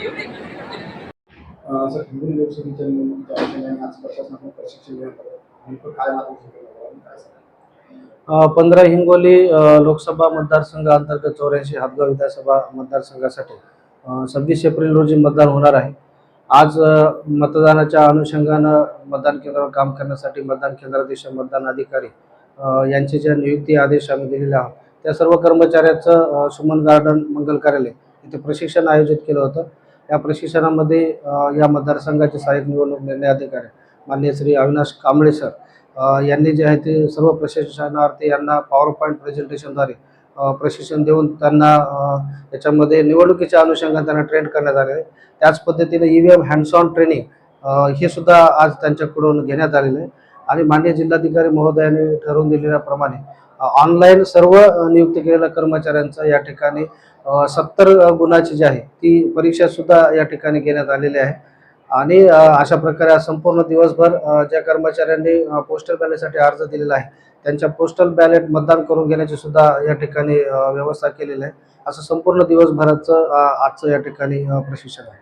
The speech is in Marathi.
सर हिंगोली लोकसभेच्या निवडणुकीच्या अनुषंगाने आज प्रशिक्षण नेमकं काय पंधरा हिंगोली लोकसभा मतदारसंघ अंतर्गत चौऱ्याऐंशी हातगाव विधानसभा मतदारसंघासाठी सव्वीस एप्रिल रोजी मतदान होणार आहे. आज मतदानाच्या अनुषंगानं मतदान केंद्रावर काम करण्यासाठी मतदान केंद्राधीश मतदान अधिकारी यांचे ज्या नियुक्ती आदेश आम्ही दिलेले आहोत त्या सर्व कर्मचाऱ्याचं सुमन गार्डन मंगल कार्यालय इथे प्रशिक्षण आयोजित केलं होतं. या प्रशिक्षणामध्ये या मतदारसंघाचे सहाय्यक निवडणूक निर्णय अधिकारी माननीय श्री अविनाश कांबळे सर यांनी जे आहे ते सर्व प्रशिक्षणार्थी यांना पॉवर पॉईंट प्रेझेंटेशनद्वारे प्रशिक्षण देऊन त्यांना याच्यामध्ये निवडणुकीच्या अनुषंगाने त्यांना ट्रेन करण्यात आले त्याच पद्धतीने E V M hands on training हे सुद्धा आज त्यांच्याकडून घेण्यात आलेलं आहे. आणि मान्य जिल्हाधिकारी महोदयाने ठरवून दिलेल्याप्रमाणे ऑनलाईन सर्व नियुक्त केलेल्या कर्मचाऱ्यांचा या ठिकाणी सत्तर गुणाची जी आहे ती परीक्षा सुद्धा या ठिकाणी घेण्यात आलेली आहे. आणि अशा प्रकारे संपूर्ण दिवसभर ज्या कर्मचाऱ्यांनी पोस्टल बॅलेटसाठी अर्ज दिलेला आहे त्यांच्या पोस्टल बॅलेट मतदान करून घेण्याची सुद्धा या ठिकाणी व्यवस्था केलेली आहे. असं संपूर्ण दिवसभराचं आजचं या ठिकाणी प्रशिक्षण आहे.